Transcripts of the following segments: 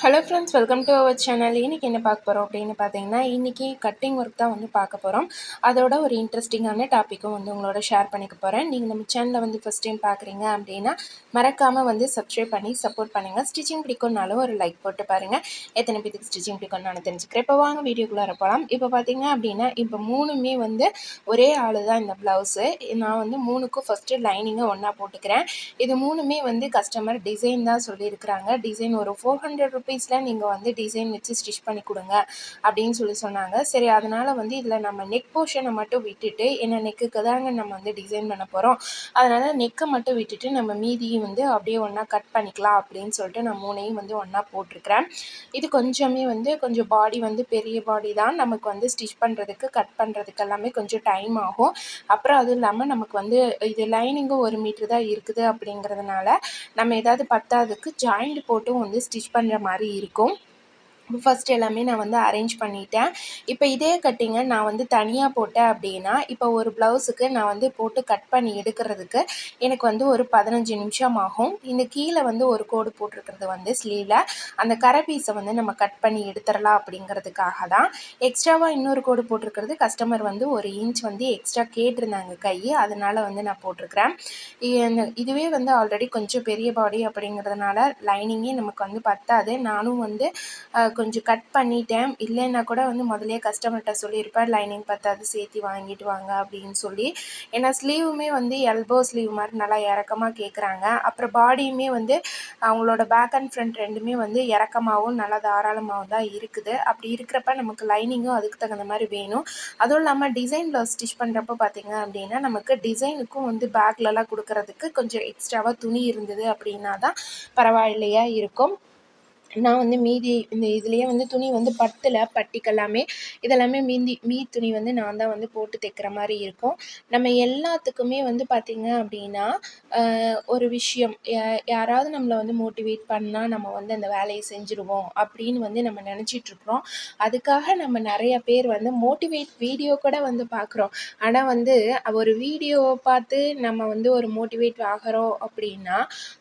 Hello friends welcome to our channel இன்றைக்கி என்ன பார்க்க போகிறோம் அப்படின்னு பார்த்தீங்கன்னா இன்றைக்கி கட்டிங் ஒர்க் தான் வந்து பார்க்க போகிறோம் அதோட ஒரு இன்ட்ரெஸ்டிங்கான டாப்பிக்கும் வந்து உங்களோட ஷேர் பண்ணிக்க போகிறேன் நீங்கள் நம்ம சேனலில் வந்து ஃபஸ்ட் டைம் பார்க்குறீங்க அப்படின்னா மறக்காமல் வந்து சப்ஸ்கிரைப் பண்ணி சப்போர்ட் பண்ணுங்கள் ஸ்டிச்சிங் பிடிக்கும்னாலும் ஒரு லைக் போட்டு பாருங்கள் எத்தனை பேருக்கு ஸ்டிச்சிங் பிடிக்கும்னு நான் தெரிஞ்சுக்கிறேன். இப்போ வாங்க வீடியோக்குள்ளே போகலாம் இப்போ பார்த்தீங்க அப்படின்னா இப்போ மூணுமே வந்து ஒரே ஆள் தான் இந்த ப்ளவுஸு நான் வந்து மூணுக்கும் ஃபஸ்ட்டு லைனிங்கை ஒன்றா போட்டுக்கிறேன். இது மூணுமே வந்து கஸ்டமர் டிசைன் தான் சொல்லியிருக்கிறாங்க. டிசைன் ஒரு ஃபோர் ஹண்ட்ரட் ருபீஸில் நீங்கள் வந்து டிசைன் வச்சு ஸ்டிச் பண்ணி கொடுங்க அப்படின்னு சொல்லி சொன்னாங்க. சரி அதனால் வந்து இதில் நம்ம நெக் போர்ஷனை மட்டும் விட்டுட்டு என்ன நெக்குக்கு தாங்க நம்ம வந்து டிசைன் பண்ண போகிறோம் அதனால் நெக்கை மட்டும் விட்டுட்டு நம்ம மீதியும் வந்து அப்படியே ஒன்றா கட் பண்ணிக்கலாம் அப்படின்னு சொல்லிட்டு நான் மூணையும் வந்து ஒன்றா போட்டிருக்கிறேன். இது கொஞ்சமே வந்து கொஞ்சம் பாடி வந்து பெரிய பாடி தான். நமக்கு வந்து ஸ்டிச் பண்ணுறதுக்கு கட் பண்ணுறதுக்கு எல்லாமே கொஞ்சம் டைம் ஆகும். அப்புறம் அதுவும் இல்லாமல் நமக்கு வந்து இது லைனிங்கும் ஒரு மீட்ரு தான் இருக்குது அப்படிங்கிறதுனால நம்ம ஏதாவது பத்தாததுக்கு ஜாயிண்ட் போட்டும் வந்து ஸ்டிச் பண்ணுற மாதிரி மாதிரி இருக்கும். ஃபஸ்ட் எல்லாமே நான் வந்து அரேஞ்ச் பண்ணிட்டேன். இப்போ இதே கட்டிங்கை நான் வந்து தனியாக போட்டேன் அப்படின்னா இப்போ ஒரு ப்ளவுஸுக்கு நான் வந்து போட்டு கட் பண்ணி எடுக்கிறதுக்கு எனக்கு வந்து ஒரு பதினஞ்சு நிமிஷம் ஆகும். இந்த கீழே வந்து ஒரு கோடு போட்டிருக்கிறது வந்து ஸ்லீவில் அந்த கரை பீஸை வந்து நம்ம கட் பண்ணி எடுத்துடலாம் அப்படிங்கிறதுக்காக தான். எக்ஸ்ட்ராவாக இன்னொரு கோடு போட்டிருக்கிறது கஸ்டமர் வந்து ஒரு இன்ச் வந்து எக்ஸ்ட்ரா கேட்டிருந்தாங்க கை அதனால் வந்து நான் போட்டிருக்கிறேன். இதுவே வந்து ஆல்ரெடி கொஞ்சம் பெரிய பாடி அப்படிங்கிறதுனால லைனிங்கே நமக்கு வந்து பத்தாது. நானும் வந்து கொஞ்சம் கட் பண்ணிட்டேன். இல்லைன்னா கூட வந்து முதலே கஸ்டமர்கிட்ட சொல்லியிருப்பேன் லைனிங் பத்தாது சேர்த்து வாங்கிட்டு வாங்க அப்படின்னு சொல்லி. ஏன்னா ஸ்லீவுமே வந்து எல்போ ஸ்லீவ் மாதிரி நல்லா இறக்கமாக கேட்குறாங்க அப்புறம் பாடியுமே வந்து அவங்களோட பேக் அண்ட் ஃப்ரண்ட் ரெண்டுமே வந்து இறக்கமாகவும் நல்லா தாராளமாகவும் தான் இருக்குது. அப்படி இருக்கிறப்ப நமக்கு லைனிங்கும் அதுக்கு தகுந்த மாதிரி வேணும். அதுவும் இல்லாமல் டிசைன் ப்ளவுஸ் ஸ்டிச் பண்ணுறப்ப பார்த்திங்க அப்படின்னா நமக்கு டிசைனுக்கும் வந்து பேக்லலாம் கொடுக்கறதுக்கு கொஞ்சம் எக்ஸ்ட்ராவாக துணி இருந்தது அப்படின்னா தான் பரவாயில்லையா இருக்கும். நான் வந்து மீதி இந்த இதுலேயே வந்து துணி வந்து பத்தலை பட்டிக்கெல்லாமே இதெல்லாமே மீந்தி மீ துணி வந்து நான் தான் வந்து போட்டு தைக்கிற மாதிரி இருக்கும். நம்ம எல்லாத்துக்குமே வந்து பார்த்திங்க அப்படின்னா ஒரு விஷயம் யாராவது நம்மளை வந்து மோட்டிவேட் பண்ணால் நம்ம வந்து அந்த வேலையை செஞ்சுருவோம் அப்படின்னு வந்து நம்ம நினச்சிட்ருக்குறோம் அதுக்காக நம்ம நிறைய பேர் வந்து மோட்டிவேட் வீடியோ கூட வந்து பார்க்குறோம் ஆனால் வந்து ஒரு வீடியோவை பார்த்து நம்ம வந்து ஒரு மோட்டிவேட் ஆகிறோம் அப்படின்னா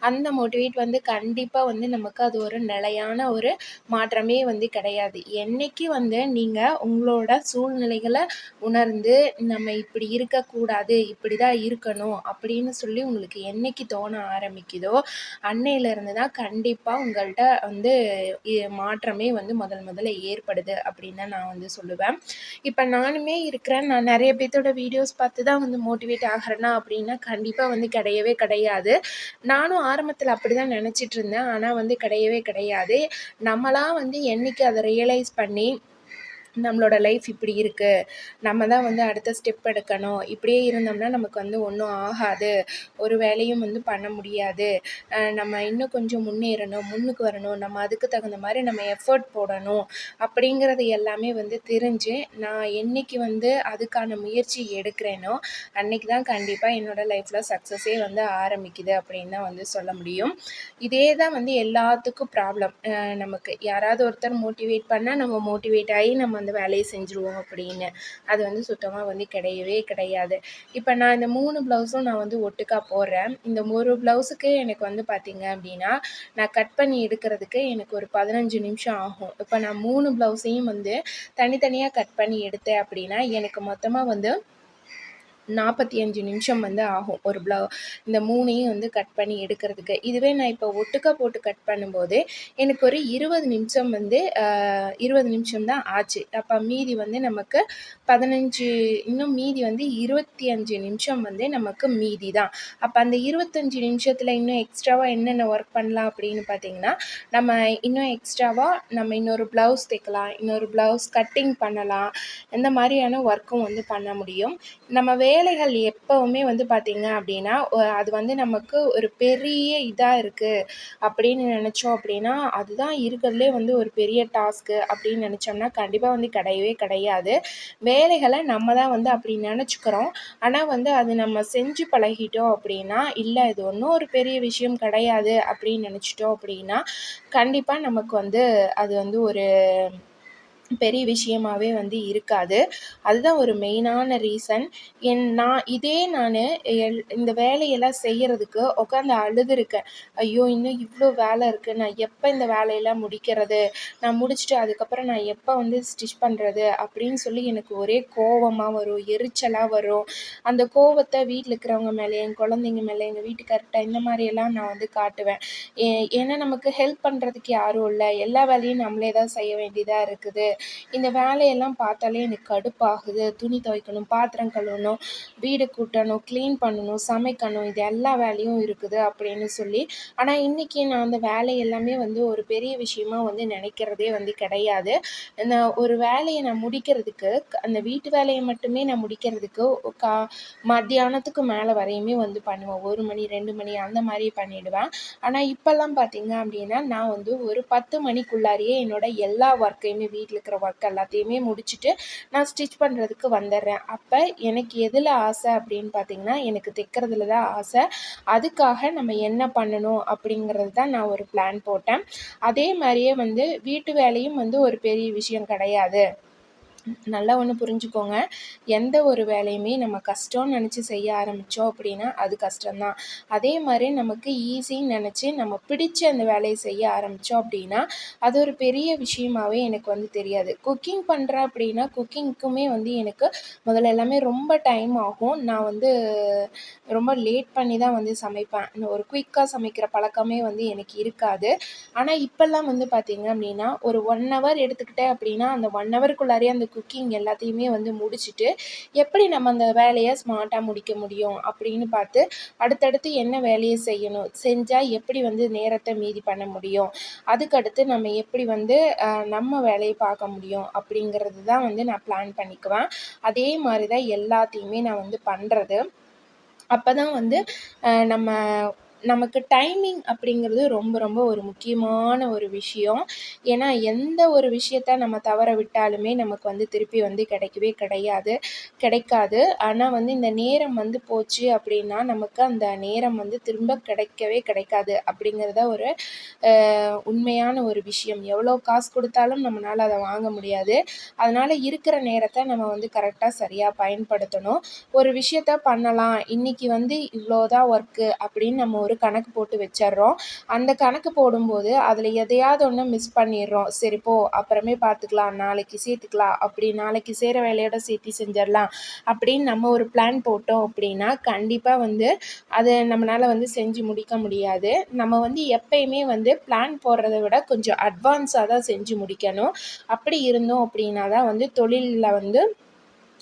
அந்த மோட்டிவேட் வந்து கண்டிப்பாக வந்து நமக்கு அது ஒரு நிலையான சரியான ஒரு மாற்றமே வந்து கிடையாது. என்றைக்கு வந்து நீங்கள் உங்களோட சூழ்நிலைகளை உணர்ந்து நம்ம இப்படி இருக்கக்கூடாது இப்படி தான் இருக்கணும் அப்படின்னு சொல்லி உங்களுக்கு என்றைக்கு தோண ஆரம்பிக்குதோ அன்னையிலேருந்து தான் கண்டிப்பாக உங்கள்கிட்ட வந்து மாற்றமே வந்து முதல் முதல்ல ஏற்படுது அப்படின்னு தான் நான் வந்து சொல்லுவேன். இப்போ நானுமே இருக்கிறேன். நான் நிறைய பேர்த்தோட வீடியோஸ் பார்த்து தான் வந்து மோட்டிவேட் ஆகிறேன்னா அப்படின்னா கண்டிப்பாக வந்து கிடையவே கிடையாது. நானும் ஆரம்பத்தில் அப்படி தான் நினச்சிட்டு இருந்தேன். ஆனால் வந்து கிடையவே கிடையாது. நம்மளாக வந்து என்றைக்கு அதை ரியலைஸ் பண்ணி நம்மளோட லைஃப் இப்படி இருக்குது நம்ம தான் வந்து அடுத்த ஸ்டெப் எடுக்கணும். இப்படியே இருந்தோம்னா நமக்கு வந்து ஒன்றும் ஆகாது. ஒரு வேலையும் வந்து பண்ண முடியாது. நம்ம இன்னும் கொஞ்சம் முன்னேறணும் முன்னுக்கு வரணும். நம்ம அதுக்கு தகுந்த மாதிரி நம்ம எஃபர்ட் போடணும். அப்படிங்கிறது எல்லாமே வந்து தெரிஞ்சு நான் என்றைக்கு வந்து அதுக்கான முயற்சி எடுக்கிறேனோ அன்றைக்கி தான் கண்டிப்பாக என்னோடய லைஃப்பில் சக்ஸஸே வந்து ஆரம்பிக்குது அப்படின்னு தான் வந்து சொல்ல முடியும். இதே தான் வந்து எல்லாத்துக்கும் ப்ராப்ளம் நமக்கு யாராவது ஒருத்தர் மோட்டிவேட் பண்ணால் நம்ம மோட்டிவேட் ஆகி நம்ம அந்த வேலையை செஞ்சுருவோம் அப்படின்னு. அது வந்து சுத்தமாக வந்து கிடையவே கிடையாது. இப்போ நான் இந்த மூணு ப்ளவுஸும் நான் வந்து ஒட்டுக்கா போடுறேன். இந்த ஒரு ப்ளவுஸுக்கு எனக்கு வந்து பார்த்திங்க அப்படின்னா நான் கட் பண்ணி எடுக்கிறதுக்கு எனக்கு ஒரு பதினஞ்சு நிமிஷம் ஆகும். இப்போ நான் மூணு ப்ளவுஸையும் வந்து தனித்தனியாக கட் பண்ணி எடுத்தேன் அப்படின்னா எனக்கு மொத்தமாக வந்து நாற்பத்தி அஞ்சு நிமிஷம் வந்து ஆகும். ஒரு ப்ளவு இந்த மூணையும் வந்து கட் பண்ணி எடுக்கிறதுக்கு. இதுவே நான் இப்போ ஒட்டுக்கா போட்டு கட் பண்ணும்போது எனக்கு ஒரு இருபது நிமிஷம் வந்து இருபது நிமிஷம் தான் ஆச்சு. அப்போ மீதி வந்து நமக்கு பதினஞ்சு இன்னும் மீதி வந்து இருபத்தி அஞ்சு நிமிஷம் வந்து நமக்கு மீதி தான். அப்போ அந்த இருபத்தஞ்சி நிமிஷத்தில் இன்னும் எக்ஸ்ட்ராவாக என்னென்ன ஒர்க் பண்ணலாம் அப்படின்னு பார்த்தீங்கன்னா நம்ம இன்னும் எக்ஸ்ட்ராவாக நம்ம இன்னொரு ப்ளவுஸ் தைக்கலாம் இன்னொரு ப்ளவுஸ் கட்டிங் பண்ணலாம். இந்த மாதிரியான ஒர்க்கும் வந்து பண்ண முடியும். நம்ம வே வேலைகள் எப்போவுமே வந்து பார்த்திங்க அப்படின்னா அது வந்து நமக்கு ஒரு பெரிய இதாக இருக்குது அப்படின்னு நினச்சோம் அப்படின்னா அதுதான் இருக்கிறதுலே வந்து ஒரு பெரிய டாஸ்க்கு அப்படின்னு நினச்சோம்னா கண்டிப்பாக வந்து கிடையவே கிடையாது. வேலைகளை நம்ம தான் வந்து அப்படி நினச்சிக்கிறோம். ஆனால் வந்து அது நம்ம செஞ்சு பழகிட்டோம் அப்படின்னா இல்லை இது ஒன்றும் ஒரு பெரிய விஷயம் கிடையாது அப்படின்னு நினச்சிட்டோம் அப்படின்னா கண்டிப்பாக நமக்கு வந்து அது வந்து ஒரு பெரிய விஷயமாவே வந்து இருக்காது. அதுதான் ஒரு மெயினான ரீசன். என் நான் இதே நான் எல் இந்த வேலையெல்லாம் செய்கிறதுக்கு உட்காந்து அழுதுருக்கேன். ஐயோ இன்னும் இவ்வளோ வேலை இருக்குது நான் எப்போ இந்த வேலையெல்லாம் முடிக்கிறது? நான் முடிச்சுட்டு அதுக்கப்புறம் நான் எப்போ வந்து ஸ்டிச் பண்ணுறது அப்படின்னு சொல்லி எனக்கு ஒரே கோவமாக வரும். எரிச்சலாக வரும். அந்த கோவத்தை வீட்டில் இருக்கிறவங்க மேலே என் குழந்தைங்க மேலே எங்கள் வீட்டுக்கார்ட்ட இந்த மாதிரியெல்லாம் நான் வந்து காட்டுவேன். ஏ ஏன்னா நமக்கு ஹெல்ப் பண்ணுறதுக்கு யாரும் இல்லை. எல்லா வேலையும் நம்மளே தான் செய்ய வேண்டியதாக இருக்குது. இந்த வேலையெல்லாம் பார்த்தாலே எனக்கு கடுப்பாகுது. துணி துவைக்கணும் பாத்திரம் கழுவணும் வீடு கூட்டணும் க்ளீன் பண்ணணும் சமைக்கணும் இது எல்லா வேலையும் இருக்குது அப்படின்னு சொல்லி. ஆனால் இன்றைக்கி நான் அந்த வேலை எல்லாமே வந்து ஒரு பெரிய விஷயமா வந்து நினைக்கிறதே வந்து கிடையாது. நான் ஒரு வேலையை நான் முடிக்கிறதுக்கு அந்த வீட்டு வேலையை மட்டுமே நான் முடிக்கிறதுக்கு கா மத்தியானத்துக்கு மேலே வரையுமே வந்து பண்ணுவேன். ஒரு மணி ரெண்டு மணி அந்த மாதிரி பண்ணிவிடுவேன் ஆனால் இப்போல்லாம் பார்த்தீங்க அப்படின்னா நான் வந்து ஒரு பத்து மணிக்குள்ளாரையே என்னோட எல்லா ஒர்க்கையுமே வீட்டில் இருக்கிற ஒர்க் எல்லாத்தையுமே முடிச்சுட்டு நான் ஸ்டிச் பண்ணுறதுக்கு வந்துடுறேன் அப்போ எனக்கு எதில் ஆசை அப்படின்னு பார்த்தீங்கன்னா எனக்கு தைக்கிறதுல தான் ஆசை. அதுக்காக நம்ம என்ன பண்ணணும் அப்படிங்கிறது தான் நான் ஒரு பிளான் போட்டேன். அதே மாதிரியே வந்து வீட்டு வேலையும் வந்து ஒரு பெரிய விஷயம் கிடையாது. நல்லா ஒன்று புரிஞ்சுக்கோங்க. எந்த ஒரு வேலையுமே நம்ம கஷ்டம்னு நினச்சி செய்ய ஆரம்பித்தோம் அப்படின்னா அது கஷ்டம்தான். அதே மாதிரி நமக்கு ஈஸின்னு நினச்சி நம்ம பிடிச்ச அந்த வேலையை செய்ய ஆரம்பித்தோம் அப்படின்னா அது ஒரு பெரிய விஷயமாவே எனக்கு வந்து தெரியாது. குக்கிங் பண்ணுறேன் அப்படின்னா குக்கிங்க்குமே வந்து எனக்கு முதல்ல எல்லாமே ரொம்ப டைம் ஆகும். நான் வந்து ரொம்ப லேட் பண்ணி தான் வந்து சமைப்பேன். ஒரு குயிக்காக சமைக்கிற பழக்கமே வந்து எனக்கு இருக்காது. ஆனால் இப்போல்லாம் வந்து பார்த்திங்க அப்படின்னா ஒரு ஒன் ஹவர் எடுத்துக்கிட்டேன் அப்படின்னா அந்த ஒன் ஹவருக்குள்ளாரே அந்த குக்கிங் எல்லாத்தையுமே வந்து முடிச்சுட்டு எப்படி நம்ம அந்த வேலையை ஸ்மார்ட்டாக முடிக்க முடியும் அப்படின்னு பார்த்து அடுத்தடுத்து என்ன வேலையை செய்யணும் செஞ்சால் எப்படி வந்து நேரத்தை மீதி பண்ண முடியும் அதுக்கடுத்து நம்ம எப்படி வந்து நம்ம வேலையை பார்க்க முடியும் அப்படிங்கிறது தான் வந்து நான் பிளான் பண்ணிக்குவேன். அதே மாதிரி தான் எல்லாத்தையுமே நான் வந்து பண்ணுறது அப்போ தான் வந்து நம்ம நமக்கு டைமிங் அப்படிங்கிறது ரொம்ப ரொம்ப ஒரு முக்கியமான ஒரு விஷயம். ஏன்னா எந்த ஒரு விஷயத்த நம்ம தவற விட்டாலுமே நமக்கு வந்து திருப்பி வந்து கிடைக்கவே கிடையாது கிடைக்காது. ஆனால் வந்து இந்த நேரம் வந்து போச்சு அப்படின்னா நமக்கு அந்த நேரம் வந்து திரும்ப கிடைக்கவே கிடைக்காது அப்படிங்கிறத ஒரு உண்மையான ஒரு விஷயம். எவ்வளோ காசு கொடுத்தாலும் நம்மளால் அதை வாங்க முடியாது. அதனால் இருக்கிற நேரத்தை நம்ம வந்து கரெக்டாக சரியாக பயன்படுத்தணும். ஒரு விஷயத்த பண்ணலாம். இன்றைக்கி வந்து இவ்வளோதான் ஒர்க்கு அப்படின்னு நம்ம ஒரு கணக்கு போட்டு வச்சிடுறோம். அந்த கணக்கு போடும்போது அதில் எதையாவது ஒன்று மிஸ் பண்ணிடுறோம். சரி போ அப்புறமே பார்த்துக்கலாம் நாளைக்கு சேர்த்துக்கலாம். அப்படி நாளைக்கு செய்கிற வேலையோட சேர்த்து செஞ்சிடலாம். அப்படின்னு நம்ம ஒரு பிளான் போட்டோம் அப்படின்னா கண்டிப்பாக வந்து அதை நம்மளால் வந்து செஞ்சு முடிக்க முடியாது. நம்ம வந்து எப்பயுமே வந்து பிளான் போடுறத விட கொஞ்சம் அட்வான்ஸாக தான் செஞ்சு முடிக்கணும். அப்படி இருந்தோம் அப்படின்னா தான் வந்து தொழிலில் வந்து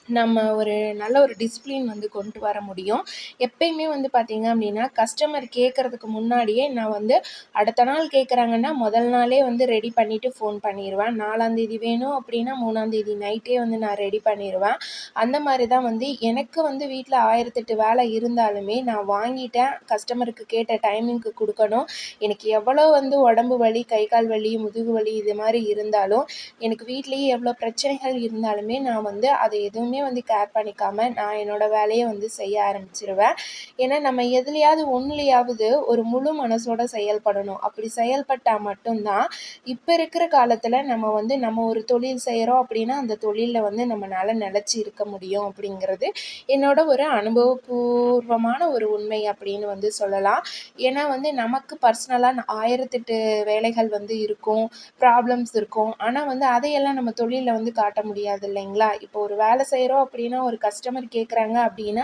நம்ம ஒரு நல்ல ஒரு டிசிப்ளின் வந்து கொண்டு வர முடியும். எப்பயுமே வந்து பார்த்திங்க அப்படின்னா கஸ்டமர் கேட்குறதுக்கு முன்னாடியே நான் வந்து அடுத்த நாள் கேட்குறாங்கன்னா முதல் நாளே வந்து ரெடி பண்ணிவிட்டு ஃபோன் பண்ணிடுவேன் நாலாந்தேதி வேணும் அப்படின்னா மூணாந்தேதி நைட்டே வந்து நான் ரெடி பண்ணிடுவேன் அந்த மாதிரி தான் வந்து எனக்கு வந்து வீட்டில் ஆயிரத்தெட்டு வேலை இருந்தாலுமே நான் வாங்கிட்டேன். கஸ்டமருக்கு கேட்ட டைமிங்க்கு கொடுக்கணும். எனக்கு எவ்வளோ வந்து உடம்பு வலி கை கால் வலி முதுகு வலி இது மாதிரி இருந்தாலும் எனக்கு வீட்லேயே எவ்வளோ பிரச்சனைகள் இருந்தாலுமே நான் வந்து அதை எதுவும் எதுவுமே வந்து கேர் பண்ணிக்காமல் நான் என்னோடய வேலையை வந்து செய்ய ஆரம்பிச்சிருவேன். ஏன்னா நம்ம எதுலையாவது ஒன்றுலையாவது ஒரு முழு மனசோட செயல்படணும். அப்படி செயல்பட்டால் மட்டும்தான் இப்போ இருக்கிற காலத்தில் நம்ம வந்து நம்ம ஒரு தொழில் செய்கிறோம் அப்படின்னா அந்த தொழிலில் வந்து நம்மளால் நிலச்சி இருக்க முடியும் அப்படிங்கிறது என்னோட ஒரு அனுபவபூர்வமான ஒரு உண்மை அப்படின்னு வந்து சொல்லலாம். ஏன்னா வந்து நமக்கு பர்சனலாக ஆயிரத்தெட்டு வேலைகள் வந்து இருக்கும் ப்ராப்ளம்ஸ் இருக்கும். ஆனால் வந்து அதையெல்லாம் நம்ம தொழிலில் வந்து காட்ட முடியாது இல்லைங்களா? இப்போ ஒரு வேலை செய்ய செய்கிறோம் அப்படின்னா ஒரு கஸ்டமர் கேட்குறாங்க அப்படின்னா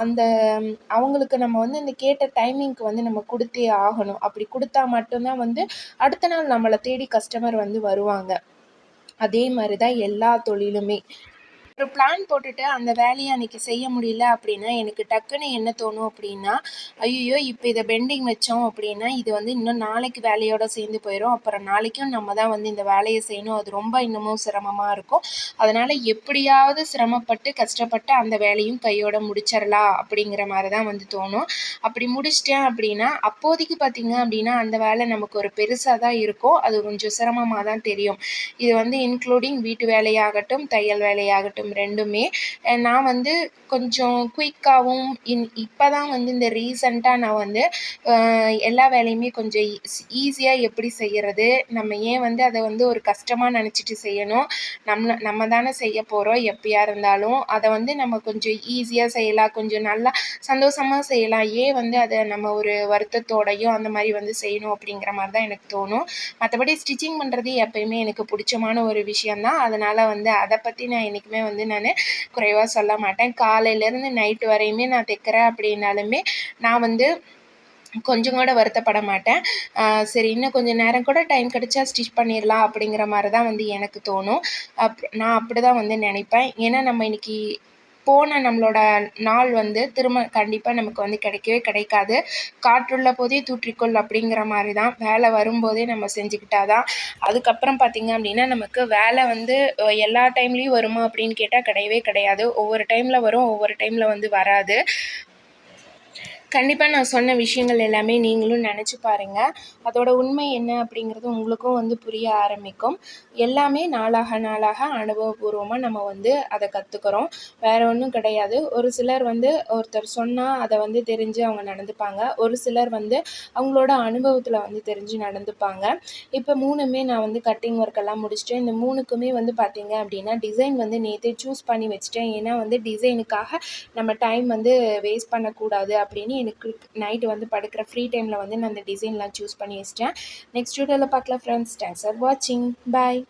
அந்த அவங்களுக்கு நம்ம வந்து இந்த கேட்ட டைமிங்க்கு வந்து நம்ம கொடுத்தே ஆகணும். அப்படி கொடுத்தா மட்டும்தான் வந்து அடுத்த நாள் நம்மளை தேடி கஸ்டமர் வந்து வருவாங்க. அதே மாதிரி தான் எல்லா தொழிலுமே. ஒரு பிளான் போட்டுட்டு அந்த வேலையை அன்றைக்கி செய்ய முடியல அப்படின்னா எனக்கு டக்குன்னு என்ன தோணும் அப்படின்னா ஐயோ இப்போ இதை பெண்டிங் வச்சோம் அப்படின்னா இது வந்து இன்னும் நாளைக்கு வேலையோடு சேர்ந்து போயிடும் அப்புறம் நாளைக்கும் நம்ம தான் வந்து இந்த வேலையை செய்யணும். அது ரொம்ப இன்னமும் சிரமமாக இருக்கும். அதனால் எப்படியாவது சிரமப்பட்டு கஷ்டப்பட்டு அந்த வேலையும் கையோட முடிச்சிடலாம் அப்படிங்கிற மாதிரி தான் வந்து தோணும். அப்படி முடிச்சிட்டேன் அப்படின்னா அப்போதைக்கு பார்த்திங்க அப்படின்னா அந்த வேலை நமக்கு ஒரு பெருசாக தான் இருக்கும். அது கொஞ்சம் சிரமமாக தான் தெரியும். இது வந்து இன்க்ளூடிங் வீட்டு வேலையாகட்டும் தையல் வேலையாகட்டும் சிஸ்டம் ரெண்டுமே. நான் வந்து கொஞ்சம் குயிக்காகவும் இன் இப்போ தான் வந்து இந்த ரீசண்டாக நான் வந்து எல்லா வேலையுமே கொஞ்சம் e-, ஈஸியாக எப்படி செய்கிறது நம்ம ஏன் வந்து அதை வந்து ஒரு கஷ்டமாக நினச்சிட்டு செய்யணும் நம்ம நம்ம தானே செய்ய போகிறோம் எப்பயா இருந்தாலும். அதை வந்து நம்ம கொஞ்சம் ஈஸியாக செய்யலாம் கொஞ்சம் நல்லா சந்தோஷமாக செய்யலாம். ஏன் வந்து அதை நம்ம ஒரு வருத்தத்தோடையும் அந்த மாதிரி வந்து செய்யணும் அப்படிங்கிற மாதிரி தான் எனக்கு தோணும். மற்றபடி ஸ்டிச்சிங் பண்ணுறது எப்பயுமே எனக்கு பிடிச்சமான ஒரு விஷயந்தான் அதனால் வந்து அதை பற்றி நான் என்றைக்குமே வந்து வந்து நான் குறைவாக சொல்ல மாட்டேன். காலையிலேருந்து நைட்டு வரையுமே நான் தைக்கிறேன் அப்படின்னாலுமே நான் வந்து கொஞ்சம் கூட வருத்தப்பட மாட்டேன். சரி இன்னும் கொஞ்சம் நேரம் கூட டைம் கிடைச்சா ஸ்டிச் பண்ணிடலாம் அப்படிங்கிற மாதிரி தான் வந்து எனக்கு தோணும். அப் நான் அப்படி தான் வந்து நினைப்பேன். ஏன்னா நம்ம இன்னைக்கு போன நம்மளோட நாள் வந்து திரும்ப கண்டிப்பாக நமக்கு வந்து கிடைக்கவே கிடைக்காது. காற்றுள்ள போதே தூற்றிக்கொள் அப்படிங்கிற மாதிரி தான் வேலை வரும்போதே நம்ம செஞ்சுக்கிட்டா தான் அதுக்கப்புறம் பார்த்திங்க அப்படின்னா நமக்கு வேலை வந்து எல்லா டைம்லேயும் வருமா அப்படின்னு கேட்டால் கிடையவே கிடையாது. ஒவ்வொரு டைமில் வரும் ஒவ்வொரு டைமில் வந்து வராது. கண்டிப்பாக நான் சொன்ன விஷயங்கள் எல்லாமே நீங்களும் நினச்சி பாருங்கள் அதோட உண்மை என்ன அப்படிங்கிறது உங்களுக்கும் வந்து புரிய ஆரம்பிக்கும். எல்லாமே நாளாக நாளாக அனுபவபூர்வமாக நம்ம வந்து அதை கற்றுக்குறோம் வேறு ஒன்றும் கிடையாது. ஒரு சிலர் வந்து ஒருத்தர் சொன்னால் அதை வந்து தெரிஞ்சு அவங்க நடந்துப்பாங்க. ஒரு சிலர் வந்து அவங்களோட அனுபவத்தில் வந்து தெரிஞ்சு நடந்துப்பாங்க. இப்போ மூணுமே நான் வந்து கட்டிங் ஒர்க் எல்லாம் முடிச்சுட்டு இந்த மூணுக்குமே வந்து பார்த்திங்க அப்படின்னா டிசைன் வந்து நேற்றே சூஸ் பண்ணி வச்சுட்டேன். ஏன்னா வந்து டிசைனுக்காக நம்ம டைம் வந்து வேஸ்ட் பண்ணக்கூடாது அப்படின்னு எனக்கு நைட்டு வந்து படுக்கிற ஃப்ரீ டைமில் வந்து நான் அந்த டிசைன்லாம் சூஸ் பண்ணி வச்சிட்டேன். நெக்ஸ்ட் வீடியோவில் பார்க்கலாம் ஃப்ரெண்ட்ஸ் தேங்க்ஸ் ஃபார் வாட்சிங் பாய்